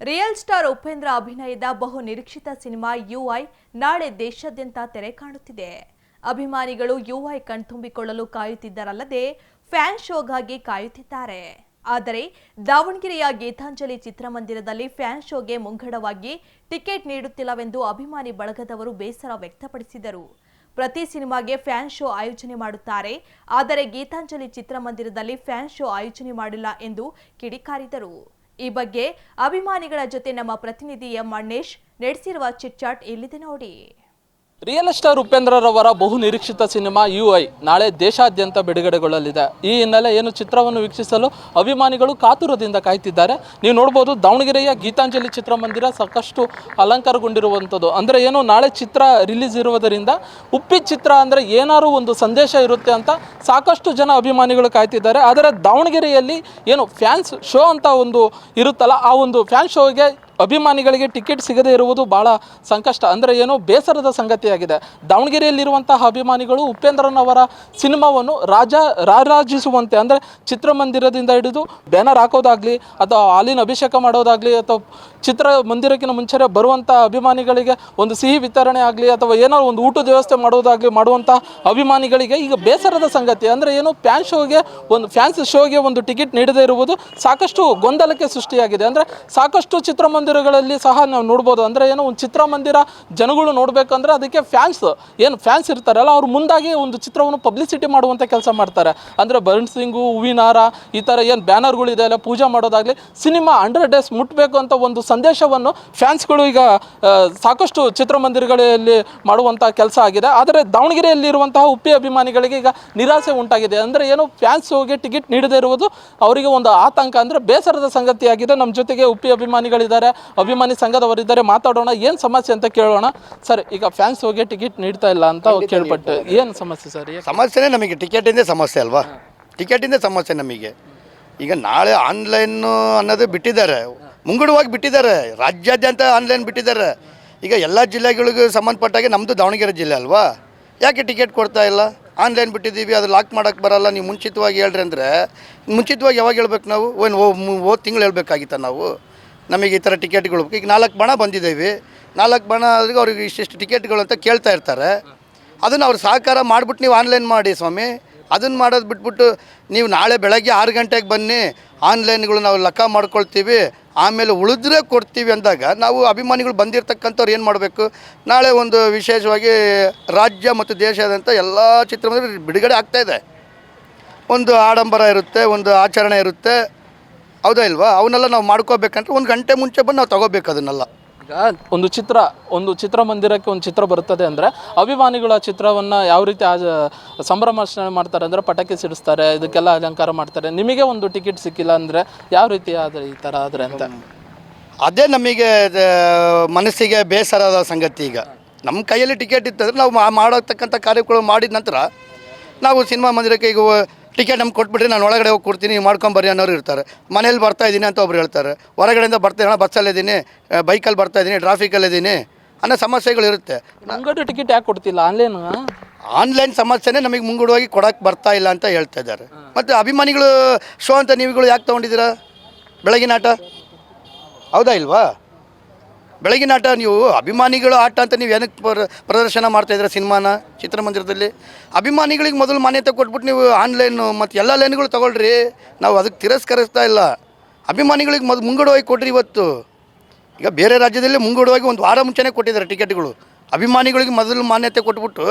Real star Upendra ಅಭಿನಯದ ಬಹು ನಿರೀಕ್ಷಿತ ಸಿನಿಮಾ ಯುಐ ನಾಳೆ ದೇಶಾದ್ಯಂತ ತೆರೆ ಕಾಣುತ್ತಿದೆ. ಅಭಿಮಾನಿಗಳು ಯುಐ ಕಣ್ತುಂಬಿಕೊಳ್ಳಲು ಕಾಯುತ್ತಿದ್ದರಲ್ಲದೆ ಫ್ಯಾನ್ ಶೋಗಾಗಿ ಕಾಯುತ್ತಿದ್ದಾರೆ. ಆದರೆ ದಾವಣಗೆರೆಯ ಗೀತಾಂಜಲಿ ಚಿತ್ರಮಂದಿರದಲ್ಲಿ ಫ್ಯಾನ್ ಶೋಗೆ ಮುಂಗಡವಾಗಿ ಟಿಕೆಟ್ ನೀಡುತ್ತಿಲ್ಲವೆಂದು ಅಭಿಮಾನಿ ಬಳಗದವರು ಬೇಸರ ವ್ಯಕ್ತಪಡಿಸಿದರು. ಪ್ರತಿ ಸಿನಿಮಾಗೆ ಫ್ಯಾನ್ ಶೋ ಆಯೋಜನೆ ಮಾಡುತ್ತಾರೆ, ಆದರೆ ಗೀತಾಂಜಲಿ ಚಿತ್ರಮಂದಿರದಲ್ಲಿ ಫ್ಯಾನ್ ಶೋ ಆಯೋಜನೆ ಮಾಡಿಲ್ಲ ಎಂದು ಕಿಡಿಕಾರಿದರು. ಈ ಬಗ್ಗೆ ಅಭಿಮಾನಿಗಳ ಜೊತೆ ನಮ್ಮ ಪ್ರತಿನಿಧಿ ಎಂ ಮಣ್ಣೇಶ್ ನಡೆಸಿರುವ ಚಿಟ್ಚಾಟ್ ಇಲ್ಲಿದೆ ನೋಡಿ. ರಿಯಲ್ ಸ್ಟಾರ್ ಉಪೇಂದ್ರರವರ ಬಹು ನಿರೀಕ್ಷಿತ ಸಿನಿಮಾ ಯು ಐ ನಾಳೆ ದೇಶಾದ್ಯಂತ ಬಿಡುಗಡೆಗೊಳ್ಳಲಿದೆ. ಈ ಹಿನ್ನೆಲೆ ಏನು ಚಿತ್ರವನ್ನು ವೀಕ್ಷಿಸಲು ಅಭಿಮಾನಿಗಳು ಕಾತುರದಿಂದ ಕಾಯ್ತಿದ್ದಾರೆ. ನೀವು ನೋಡ್ಬೋದು ದಾವಣಗೆರೆಯ ಗೀತಾಂಜಲಿ ಚಿತ್ರಮಂದಿರ ಸಾಕಷ್ಟು ಅಲಂಕಾರಗೊಂಡಿರುವಂಥದ್ದು. ಅಂದರೆ ಏನು, ನಾಳೆ ಚಿತ್ರ ರಿಲೀಸ್ ಇರುವುದರಿಂದ ಉಪ್ಪಿ ಚಿತ್ರ ಅಂದರೆ ಏನಾದರೂ ಒಂದು ಸಂದೇಶ ಇರುತ್ತೆ ಅಂತ ಸಾಕಷ್ಟು ಜನ ಅಭಿಮಾನಿಗಳು ಕಾಯ್ತಿದ್ದಾರೆ. ಆದರೆ ದಾವಣಗೆರೆಯಲ್ಲಿ ಏನು ಫ್ಯಾನ್ಸ್ ಶೋ ಅಂತ ಒಂದು ಇರುತ್ತಲ್ಲ, ಆ ಒಂದು ಫ್ಯಾನ್ ಶೋಗೆ ಅಭಿಮಾನಿಗಳಿಗೆ ಟಿಕೆಟ್ ಸಿಗದೇ ಇರುವುದು ಭಾಳ ಸಂಕಷ್ಟ. ಅಂದರೆ ಏನು ಬೇಸರದ ಸಂಗತಿಯಾಗಿದೆ. ದಾವಣಗೆರೆಯಲ್ಲಿರುವಂತಹ ಅಭಿಮಾನಿಗಳು ಉಪೇಂದ್ರನವರ ಸಿನಿಮಾವನ್ನು ರಾಜ ರಾರಾಜಿಸುವಂತೆ, ಅಂದರೆ ಚಿತ್ರಮಂದಿರದಿಂದ ಹಿಡಿದು ಬ್ಯಾನರ್ ಹಾಕೋದಾಗಲಿ ಅಥವಾ ಹಾಲಿನ ಅಭಿಷೇಕ ಮಾಡೋದಾಗಲಿ ಅಥವಾ ಚಿತ್ರ ಮಂದಿರಕ್ಕಿಂತ ಮುಂಚೆ ಬರುವಂಥ ಅಭಿಮಾನಿಗಳಿಗೆ ಒಂದು ಸಿಹಿ ವಿತರಣೆ ಆಗಲಿ ಅಥವಾ ಏನೋ ಒಂದು ಊಟದ ವ್ಯವಸ್ಥೆ ಮಾಡೋದಾಗಲಿ ಮಾಡುವಂಥ ಅಭಿಮಾನಿಗಳಿಗೆ ಈಗ ಬೇಸರದ ಸಂಗತಿ. ಅಂದರೆ ಏನು ಫ್ಯಾನ್ ಶೋಗೆ ಒಂದು ಫ್ಯಾನ್ಸ್ ಶೋಗೆ ಒಂದು ಟಿಕೆಟ್ ನೀಡದೇ ಇರುವುದು ಸಾಕಷ್ಟು ಗೊಂದಲಕ್ಕೆ ಸೃಷ್ಟಿಯಾಗಿದೆ. ಅಂದರೆ ಸಾಕಷ್ಟು ಚಿತ್ರಮಂದಿರಗಳಲ್ಲಿ ಸಹ ನಾವು ನೋಡ್ಬೋದು. ಅಂದರೆ ಏನೋ ಒಂದು ಚಿತ್ರಮಂದಿರ ಜನಗಳು ನೋಡಬೇಕಂದ್ರೆ ಅದಕ್ಕೆ ಫ್ಯಾನ್ಸ್ ಏನು ಫ್ಯಾನ್ಸ್ ಇರ್ತಾರಲ್ಲ, ಅವ್ರು ಮುಂದಾಗಿ ಒಂದು ಚಿತ್ರವನ್ನು ಪಬ್ಲಿಸಿಟಿ ಮಾಡುವಂಥ ಕೆಲಸ ಮಾಡ್ತಾರೆ. ಅಂದರೆ ಭರಣ್ ಸಿಂಗು, ಹೂವಿನಾರ, ಈ ಥರ ಏನು ಬ್ಯಾನರ್ಗಳಿದೆ ಅಲ್ಲ ಪೂಜೆ ಮಾಡೋದಾಗಲಿ, ಸಿನಿಮಾ ಹಂಡ್ರೆಡ್ ಡೇಸ್ ಮುಟ್ಟಬೇಕು ಅಂತ ಒಂದು ಸಂದೇಶವನ್ನು ಫ್ಯಾನ್ಸ್ಗಳು ಈಗ ಸಾಕಷ್ಟು ಚಿತ್ರಮಂದಿರಗಳಲ್ಲಿ ಮಾಡುವಂಥ ಕೆಲಸ ಆಗಿದೆ. ಆದರೆ ದಾವಣಗೆರೆಯಲ್ಲಿರುವಂತಹ ಉಪ್ಪಿ ಅಭಿಮಾನಿಗಳಿಗೆ ಈಗ ನಿರಾಸೆ ಉಂಟಾಗಿದೆ. ಅಂದರೆ ಏನು ಫ್ಯಾನ್ಸ್ ಹೋಗಿ ಟಿಕೆಟ್ ನೀಡದೇ ಇರುವುದು ಅವರಿಗೆ ಒಂದು ಆತಂಕ. ಅಂದರೆ ಬೇಸರದ ಸಂಗತಿಯಾಗಿದೆ. ನಮ್ಮ ಜೊತೆಗೆ ಉಪ್ಪಿ ಅಭಿಮಾನಿಗಳಿದ್ದಾರೆ. ಅಭಿಮಾನಿ ಸಂಘದವರಿದ್ದಾರೆ ಮಾತಾಡೋಣ ಏನು ಸಮಸ್ಯೆ ಅಂತ ಕೇಳೋಣ. ಸರ್ ಈಗ ಫ್ಯಾನ್ಸ್ ಹೋಗಿ ಟಿಕೆಟ್ ನೀಡ್ತಾ ಇಲ್ಲ ಅಂತ ಕೇಳ್ಪಟ್ಟು. ಏನು ಸಮಸ್ಯೆ ಸರ್? ಸಮಸ್ಯೆನೇ ನಮಗೆ ಟಿಕೆಟಿಂದೇ ಸಮಸ್ಯೆ ಅಲ್ವಾ? ಟಿಕೆಟಿಂದೇ ಸಮಸ್ಯೆ ನಮಗೆ. ಈಗ ನಾಳೆ ಆನ್ಲೈನು ಅನ್ನೋದು ಬಿಟ್ಟಿದ್ದಾರೆ. ಮುಂಗಡವಾಗಿ ಬಿಟ್ಟಿದ್ದಾರೆ. ರಾಜ್ಯಾದ್ಯಂತ ಆನ್ಲೈನ್ ಬಿಟ್ಟಿದ್ದಾರೆ. ಈಗ ಎಲ್ಲ ಜಿಲ್ಲೆಗಳಿಗೂ ಸಂಬಂಧಪಟ್ಟಾಗೆ ನಮ್ಮದು ದಾವಣಗೆರೆ ಜಿಲ್ಲೆ ಅಲ್ವಾ? ಯಾಕೆ ಟಿಕೆಟ್ ಕೊಡ್ತಾ ಇಲ್ಲ? ಆನ್ಲೈನ್ ಬಿಟ್ಟಿದ್ದೀವಿ ಅದು ಲಾಕ್ ಮಾಡೋಕ್ಕೆ ಬರಲ್ಲ. ನೀವು ಮುಂಚಿತವಾಗಿ ಹೇಳ್ರಿ ಅಂದರೆ ಮುಂಚಿತವಾಗಿ ಯಾವಾಗ ಹೇಳ್ಬೇಕು ನಾವು? ಓ ಓ ತಿಂಗಳು ಹೇಳ್ಬೇಕಾಗಿತ್ತ ನಾವು? ನಮಗೆ ಈ ಥರ ಟಿಕೆಟ್ಗಳು ಈಗ ನಾಲ್ಕು ಬಣ ಬಂದಿದ್ದೀವಿ. ನಾಲ್ಕು ಬಣ ಆದ್ರಿಗೆ ಅವ್ರಿಗೆ ಇಷ್ಟಿಷ್ಟು ಟಿಕೆಟ್ಗಳು ಅಂತ ಕೇಳ್ತಾ ಇರ್ತಾರೆ. ಅದನ್ನು ಅವ್ರು ಸಹಕಾರ ಮಾಡಿಬಿಟ್ಟು ನೀವು ಆನ್ಲೈನ್ ಮಾಡಿ ಸ್ವಾಮಿ. ಅದನ್ನು ಮಾಡೋದು ಬಿಟ್ಬಿಟ್ಟು ನೀವು ನಾಳೆ ಬೆಳಗ್ಗೆ ಆರು ಗಂಟೆಗೆ ಬನ್ನಿ. ಆನ್ಲೈನ್ಗಳು ನಾವು ಲೆಕ್ಕ ಮಾಡ್ಕೊಳ್ತೀವಿ. ಆಮೇಲೆ ಉಳಿದ್ರೆ ಕೊಡ್ತೀವಿ ಅಂದಾಗ ನಾವು ಅಭಿಮಾನಿಗಳು ಬಂದಿರತಕ್ಕಂಥವ್ರು ಏನು ಮಾಡಬೇಕು? ನಾಳೆ ಒಂದು ವಿಶೇಷವಾಗಿ ರಾಜ್ಯ ಮತ್ತು ದೇಶದಂಥ ಎಲ್ಲ ಚಿತ್ರಮಂದಿರ ಬಿಡುಗಡೆ ಆಗ್ತಾ ಇದೆ. ಒಂದು ಆಡಂಬರ ಇರುತ್ತೆ, ಒಂದು ಆಚರಣೆ ಇರುತ್ತೆ. ಹೌದಾ ಇಲ್ವಾ? ಅವನ್ನೆಲ್ಲ ನಾವು ಮಾಡ್ಕೋಬೇಕಂದ್ರೆ ಒಂದು ಗಂಟೆ ಮುಂಚೆ ಬಂದು ನಾವು ತಗೋಬೇಕು ಅದನ್ನೆಲ್ಲ. ಈಗ ಒಂದು ಚಿತ್ರ ಒಂದು ಚಿತ್ರಮಂದಿರಕ್ಕೆ ಒಂದು ಚಿತ್ರ ಬರುತ್ತದೆ ಅಂದರೆ ಅಭಿಮಾನಿಗಳು ಆ ಚಿತ್ರವನ್ನು ಯಾವ ರೀತಿ ಆಜ ಸಂಭ್ರಮಾಚರಣೆ ಮಾಡ್ತಾರೆ ಅಂದರೆ ಪಟಾಕಿ ಸಿಡಿಸ್ತಾರೆ ಇದಕ್ಕೆಲ್ಲ ಅಲಂಕಾರ ಮಾಡ್ತಾರೆ. ನಿಮಗೆ ಒಂದು ಟಿಕೆಟ್ ಸಿಕ್ಕಿಲ್ಲ ಅಂದರೆ ಯಾವ ರೀತಿ ಆದರೆ ಈ ಥರ ಆದರೆ ಅಂತ? ಅದೇ ನಮಗೆ ಮನಸ್ಸಿಗೆ ಬೇಸರದ ಸಂಗತಿ ಈಗ. ನಮ್ಮ ಕೈಯಲ್ಲಿ ಟಿಕೆಟ್ ಇತ್ತಂದ್ರೆ ನಾವು ಮಾಡತಕ್ಕಂಥ ಕಾರ್ಯಕ್ರಮ ಮಾಡಿದ ನಂತರ ನಾವು ಸಿನಿಮಾ ಮಂದಿರಕ್ಕೆ ಈಗ ಟಿಕೆಟ್ ನಮ್ಗೆ ಕೊಟ್ಬಿಟ್ರೆ ನಾನು ಒಳಗಡೆ ಹೋಗಿ ಕೊಡ್ತೀನಿ ನೀವು ಮಾಡ್ಕೊಂಬರ್ರಿ ಅನ್ನೋರು ಇರ್ತಾರೆ. ಮನೇಲಿ ಬರ್ತಾ ಇದ್ದೀನಿ ಅಂತ ಒಬ್ರು ಹೇಳ್ತಾರೆ. ಹೊರಗಡೆಯಿಂದ ಅಣ್ಣ ಬಸ್ಸಲ್ಲಿದ್ದೀನಿ ಬೈಕಲ್ಲಿ ಬರ್ತಾ ಇದ್ದೀನಿ ಟ್ರಾಫಿಕಲ್ಲಿದ್ದೀನಿ ಅನ್ನೋ ಸಮಸ್ಯೆಗಳು ಇರುತ್ತೆ. ಮುಂಗಡು ಟಿಕೆಟ್ ಯಾಕೆ ಕೊಡ್ತಿಲ್ಲ? ಆನ್ಲೈನ್ ಆನ್ಲೈನ್ ಸಮಸ್ಯೆನೇ ನಮಗೆ ಮುಂಗಡವಾಗಿ ಕೊಡೋಕ್ಕೆ ಬರ್ತಾ ಇಲ್ಲ ಅಂತ ಹೇಳ್ತಾ ಇದ್ದಾರೆ. ಮತ್ತು ಅಭಿಮಾನಿಗಳು ಶೋ ಅಂತ ನೀವುಗಳು ಯಾಕೆ ತೊಗೊಂಡಿದ್ದೀರಾ? ಬೆಳಗಿನ ಆಟ? ಹೌದಾ ಇಲ್ವಾ? ಬೆಳಗಿನ ಆಟ, ನೀವು ಅಭಿಮಾನಿಗಳು ಆಟ ಅಂತ ನೀವು ಏನಕ್ಕೆ ಪ್ರ, ಪ್ರದರ್ಶನ ಮಾಡ್ತಾಯಿದ್ದೀರಾ ಸಿನಿಮಾನ, ಚಿತ್ರಮಂದಿರದಲ್ಲಿ? ಅಭಿಮಾನಿಗಳಿಗೆ ಮೊದಲು ಮಾನ್ಯತೆ ಕೊಟ್ಬಿಟ್ಟು ನೀವು ಆನ್ಲೈನು ಮತ್ತು ಎಲ್ಲ ಲೈನ್ಗಳು ತೊಗೊಳ್ರಿ, ನಾವು ಅದಕ್ಕೆ ತಿರಸ್ಕರಿಸ್ತಾ ಇಲ್ಲ. ಅಭಿಮಾನಿಗಳಿಗೆ ಮೊದಲು ಮುಂಗಡವಾಗಿ ಕೊಡ್ರಿ ಇವತ್ತು. ಈಗ ಬೇರೆ ರಾಜ್ಯದಲ್ಲಿ ಮುಂಗಡವಾಗಿ ಒಂದು ವಾರ ಮುಂಚೆನೇ ಕೊಟ್ಟಿದ್ದಾರೆ ಟಿಕೆಟ್ಗಳು. ಅಭಿಮಾನಿಗಳಿಗೆ ಮೊದಲು ಮಾನ್ಯತೆ ಕೊಟ್ಬಿಟ್ಟು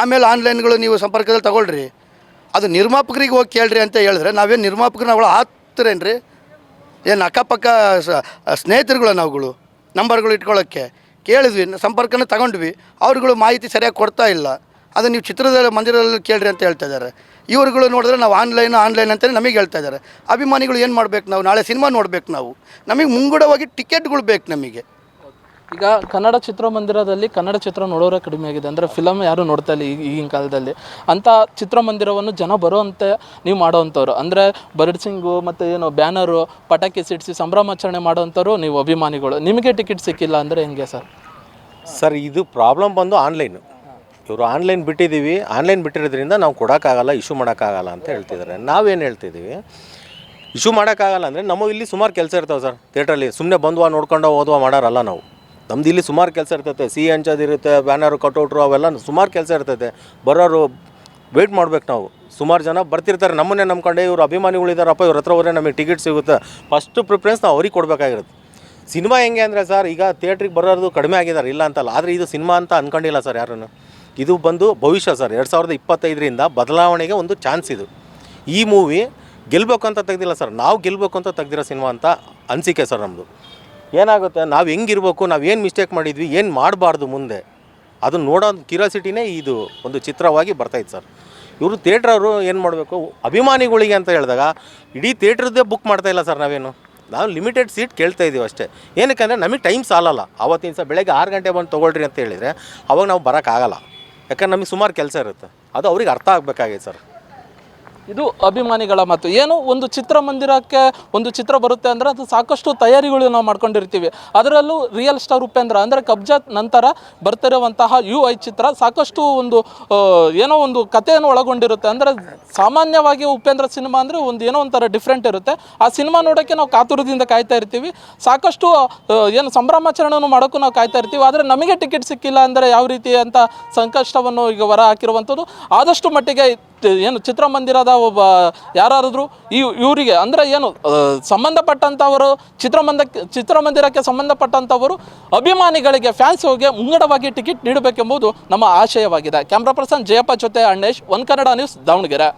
ಆಮೇಲೆ ಆನ್ಲೈನ್ಗಳು ನೀವು ಸಂಪರ್ಕದಲ್ಲಿ ತಗೊಳ್ರಿ. ಅದು ನಿರ್ಮಾಪಕರಿಗೆ ಹೋಗಿ ಕೇಳ್ರಿ ಅಂತ ಹೇಳಿದ್ರೆ ನಾವೇನು ನಿರ್ಮಾಪಕರು ನಾವು ಹಾಕ್ತಿರೇನ್ರಿ ಏನು ಅಕ್ಕಪಕ್ಕ ಸ್ನೇಹಿತರುಗಳು ನಾವುಗಳು? ನಂಬರ್ಗಳು ಇಟ್ಕೊಳ್ಳೋಕ್ಕೆ. ಕೇಳಿದ್ವಿ, ಸಂಪರ್ಕನ ತಗೊಂಡ್ವಿ. ಅವ್ರುಗಳು ಮಾಹಿತಿ ಸರಿಯಾಗಿ ಕೊಡ್ತಾ ಇಲ್ಲ. ಅದು ನೀವು ಚಿತ್ರದ ಮಂದಿರದಲ್ಲಿ ಕೇಳ್ರಿ ಅಂತ ಹೇಳ್ತಾ ಇದ್ದಾರೆ. ಇವರುಗಳು ನೋಡಿದ್ರೆ ನಾವು ಆನ್ಲೈನ್ ಆನ್ಲೈನ್ ಅಂತಲೇ ನಮಗೆ ಹೇಳ್ತಾ ಇದ್ದಾರೆ. ಅಭಿಮಾನಿಗಳು ಏನು ಮಾಡ್ಬೇಕು ನಾವು? ನಾಳೆ ಸಿನಿಮಾ ನೋಡ್ಬೇಕು ನಾವು. ನಮಗೆ ಮುಂಗಡವಾಗಿ ಟಿಕೆಟ್ಗಳು ಬೇಕು ನಮಗೆ. ಈಗ ಕನ್ನಡ ಚಿತ್ರಮಂದಿರದಲ್ಲಿ ಕನ್ನಡ ಚಿತ್ರ ನೋಡೋರೆ ಕಡಿಮೆ ಆಗಿದೆ. ಅಂದರೆ ಫಿಲಮ್ ಯಾರು ನೋಡ್ತಾ ಇಲ್ಲ ಈಗ ಈಗಿನ ಕಾಲದಲ್ಲಿ. ಅಂಥ ಚಿತ್ರಮಂದಿರವನ್ನು ಜನ ಬರುವಂತೆ ನೀವು ಮಾಡೋವಂಥವ್ರು. ಅಂದರೆ ಬರ್ಡ್ಸಿಂಗು ಮತ್ತು ಏನು ಬ್ಯಾನರು, ಪಟಾಕಿ ಸಿಡಿಸಿ ಸಂಭ್ರಮಾಚರಣೆ ಮಾಡೋವಂಥವ್ರು ನೀವು ಅಭಿಮಾನಿಗಳು. ನಿಮಗೆ ಟಿಕೆಟ್ ಸಿಕ್ಕಿಲ್ಲ ಅಂದರೆ ಹೆಂಗೆ ಸರ್? ಸರ್, ಇದು ಪ್ರಾಬ್ಲಮ್ ಬಂದು ಆನ್ಲೈನು ಇವರು ಆನ್ಲೈನ್ ಬಿಟ್ಟಿದ್ದೀವಿ. ಆನ್ಲೈನ್ ಬಿಟ್ಟಿರೋದ್ರಿಂದ ನಾವು ಕೊಡೋಕ್ಕಾಗಲ್ಲ ಇಶ್ಯೂ ಮಾಡೋಕ್ಕಾಗಲ್ಲ ಅಂತ ಹೇಳ್ತಿದ್ದಾರೆ. ನಾವೇನು ಹೇಳ್ತಿದ್ದೀವಿ? ಇಶ್ಯೂ ಮಾಡೋಕ್ಕಾಗಲ್ಲ ಅಂದರೆ ನಮ್ಮ ಇಲ್ಲಿ ಸುಮಾರು ಕೆಲಸ ಇರ್ತಾವೆ ಸರ್. ಥಿಯೇಟ್ರಲ್ಲಿ ಸುಮ್ಮನೆ ಬಂದ್ವಾ ನೋಡ್ಕೊಂಡು ಓದುವ ಮಾಡೋರಲ್ಲ ನಾವು. ನಮ್ದು ಇಲ್ಲಿ ಸುಮಾರು ಕೆಲಸ ಇರ್ತೈತೆ. ಸಿ ಹಂಚೋದಿರುತ್ತೆ ಬ್ಯಾನರು, ಕಟೌಟ್ರು ಅವೆಲ್ಲ ಸುಮಾರು ಕೆಲಸ ಇರ್ತೈತೆ. ಬರೋರು ವೆಯ್ಟ್ ಮಾಡ್ಬೇಕು ನಾವು. ಸುಮಾರು ಜನ ಬರ್ತಿರ್ತಾರೆ. ನಮ್ಮನ್ನೇ ನಂಬ್ಕೊಂಡೆ ಇವರು ಅಭಿಮಾನಿಗಳಿದಾರಪ್ಪ ಇವ್ರ ಹತ್ರ ಹೋದ್ರೆ ನಮಗೆ ಟಿಕೆಟ್ ಸಿಗುತ್ತೆ. ಫಸ್ಟ್ ಪ್ರಿಫರೆನ್ಸ್ ನಾವು ಅವ್ರಿಗೆ ಕೊಡಬೇಕಾಗಿರುತ್ತೆ. ಸಿನಿಮಾ ಹೆಂಗೆ ಅಂದರೆ ಸರ್, ಈಗ ಥಿಯೇಟ್ರಿಗೆ ಬರೋದು ಕಡಿಮೆ ಆಗಿದ್ದಾರೆ. ಇಲ್ಲ ಅಂತಲ್ಲ. ಆದರೆ ಇದು ಸಿನಿಮಾ ಅಂತ ಅಂದ್ಕೊಂಡಿಲ್ಲ ಸರ್ ಯಾರನ್ನು. ಇದು ಬಂದು ಭವಿಷ್ಯ ಸರ್. ಎರಡು ಸಾವಿರದ ಇಪ್ಪತ್ತೈದರಿಂದ ಬದಲಾವಣೆಗೆ ಒಂದು ಚಾನ್ಸ್ ಇದು. ಈ ಮೂವಿ ಗೆಲ್ಲಬೇಕು ಅಂತ ತೆಗ್ದಿಲ್ಲ ಸರ್. ನಾವು ಗೆಲ್ಲಬೇಕು ಅಂತ ತೆಗ್ದಿರೋ ಸಿನಿಮಾ ಅಂತ ಅನಿಸಿಕೆ ಸರ್ ನಮ್ಮದು ಏನಾಗುತ್ತೆ? ನಾವು ಹೆಂಗಿರ್ಬೇಕು? ನಾವು ಏನು ಮಿಸ್ಟೇಕ್ ಮಾಡಿದ್ವಿ? ಏನು ಮಾಡಬಾರ್ದು ಮುಂದೆ? ಅದನ್ನು ನೋಡೋ ಕ್ಯೂರಿಯಾಸಿಟಿನೇ ಇದು ಒಂದು ಚಿತ್ರವಾಗಿ ಬರ್ತಾಯಿತ್ತು ಸರ್. ಇವರು ಥಿಯೇಟ್ರವರು ಏನು ಮಾಡಬೇಕು? ಅಭಿಮಾನಿಗಳಿಗೆ ಅಂತ ಹೇಳಿದಾಗ, ಇಡೀ ಥಿಯೇಟ್ರದ್ದೇ ಬುಕ್ ಮಾಡ್ತಾ ಇಲ್ಲ ಸರ್ ನಾವೇನು. ನಾವು ಲಿಮಿಟೆಡ್ ಸೀಟ್ ಕೇಳ್ತಾ ಇದ್ದೀವಿ ಅಷ್ಟೇ. ಏನಕ್ಕೆ ನಮಗೆ ಟೈಮ್ ಸಾಲಲ್ಲ. ಆವತ್ತಿನ ಸಹ ಬೆಳಗ್ಗೆ ಆರು ಗಂಟೆ ಬಂದು ತೊಗೊಳ್ರಿ ಅಂತ ಹೇಳಿದರೆ, ಅವಾಗ ನಾವು ಬರೋಕ್ಕಾಗಲ್ಲ ಯಾಕಂದ್ರೆ ನಮಗೆ ಸುಮಾರು ಕೆಲಸ ಇರುತ್ತೆ. ಅದು ಅವ್ರಿಗೆ ಅರ್ಥ ಆಗಬೇಕಾಗಿತ್ತು ಸರ್. ಇದು ಅಭಿಮಾನಿಗಳ ಮಾತು. ಏನು? ಒಂದು ಚಿತ್ರಮಂದಿರಕ್ಕೆ ಒಂದು ಚಿತ್ರ ಬರುತ್ತೆ ಅಂದರೆ ಅದು ಸಾಕಷ್ಟು ತಯಾರಿಗಳು ನಾವು ಮಾಡ್ಕೊಂಡಿರ್ತೀವಿ. ಅದರಲ್ಲೂ ರಿಯಲ್ ಸ್ಟಾರ್ ಉಪೇಂದ್ರ ಅಂದರೆ ಕಬ್ಜಾ ನಂತರ ಬರ್ತಿರುವಂತಹ ಯು ಐ ಚಿತ್ರ ಸಾಕಷ್ಟು ಒಂದು ಏನೋ ಒಂದು ಕಥೆಯನ್ನು ಒಳಗೊಂಡಿರುತ್ತೆ. ಅಂದರೆ ಸಾಮಾನ್ಯವಾಗಿ ಉಪೇಂದ್ರ ಸಿನಿಮಾ ಅಂದರೆ ಒಂದು ಏನೋ ಒಂಥರ ಡಿಫ್ರೆಂಟ್ ಇರುತ್ತೆ. ಆ ಸಿನಿಮಾ ನೋಡೋಕ್ಕೆ ನಾವು ಕಾತುರದಿಂದ ಕಾಯ್ತಾ ಇರ್ತೀವಿ. ಸಾಕಷ್ಟು ಏನು ಸಂಭ್ರಮಾಚರಣೆಯನ್ನು ಮಾಡೋಕ್ಕೂ ನಾವು ಕಾಯ್ತಾ ಇರ್ತೀವಿ. ಆದರೆ ನಮಗೆ ಟಿಕೆಟ್ ಸಿಕ್ಕಿಲ್ಲ ಅಂದರೆ ಯಾವ ರೀತಿ ಅಂತ ಸಂಕಷ್ಟವನ್ನು ಈಗ ಹೊರ ಹಾಕಿರುವಂಥದ್ದು. ಆದಷ್ಟು ಮಟ್ಟಿಗೆ ಏನು ಚಿತ್ರಮಂದಿರದ ಒಬ್ಬ ಯಾರಾದರೂ ಈ ಇವರಿಗೆ ಅಂದರೆ ಏನು ಸಂಬಂಧಪಟ್ಟಂಥವರು ಚಿತ್ರಮಂದಕ್ಕೆ ಚಿತ್ರಮಂದಿರಕ್ಕೆ ಸಂಬಂಧಪಟ್ಟಂಥವರು ಅಭಿಮಾನಿಗಳಿಗೆ ಫ್ಯಾನ್ಸ್ಗೆ ಮುಂಗಡವಾಗಿ ಟಿಕೆಟ್ ನೀಡಬೇಕೆಂಬುದು ನಮ್ಮ ಆಶಯವಾಗಿದೆ. ಕ್ಯಾಮ್ರಾ ಪರ್ಸನ್ ಜಯಪ್ಪ ಜೊತೆ ಅಣ್ಣೇಶ್, ಒನ್ ಕನ್ನಡ ನ್ಯೂಸ್ ದಾವಣಗೆರೆ.